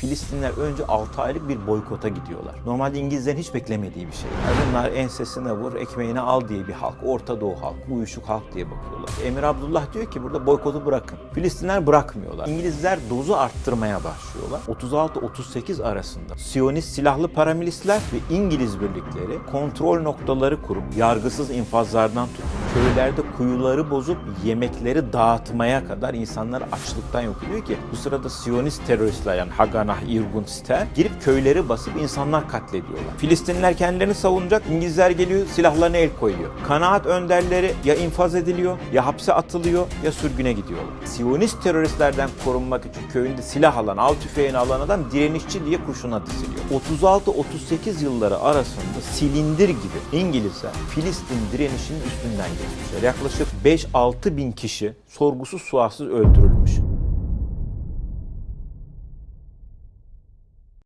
Filistinler önce 6 aylık bir boykota gidiyorlar. Normalde İngilizlerin hiç beklemediği bir şey. Yani bunlar ensesine vur, ekmeğini al diye bir halk. Orta Doğu halk, uyuşuk halk diye bakıyorlar. Emir Abdullah diyor ki burada boykotu bırakın. Filistinler bırakmıyorlar. İngilizler dozu arttırmaya başlıyorlar. 36-38 arasında Siyonist silahlı paramilistler ve İngiliz birlikleri kontrol noktaları kurup yargısız infazlardan tutun. Köylerde kuyuları bozup yemekleri dağıtmaya kadar insanlar açlıktan yok ediyor ki bu sırada Siyonist teröristler yani Haganah, Irgun, Ster girip köyleri basıp insanlar katlediyorlar. Filistinliler kendilerini savunacak, İngilizler geliyor silahlarına el koyuyor. Kanaat önderleri ya infaz ediliyor, ya hapse atılıyor, ya sürgüne gidiyorlar. Siyonist teröristlerden korunmak için köyünde silah alan, av tüfeğini alan adam direnişçi diye kurşuna diziliyor. 36-38 yılları arasında silindir gibi İngilizler Filistin direnişinin üstünden Yaklaşık 5-6 bin kişi sorgusuz sualsiz öldürülmüş.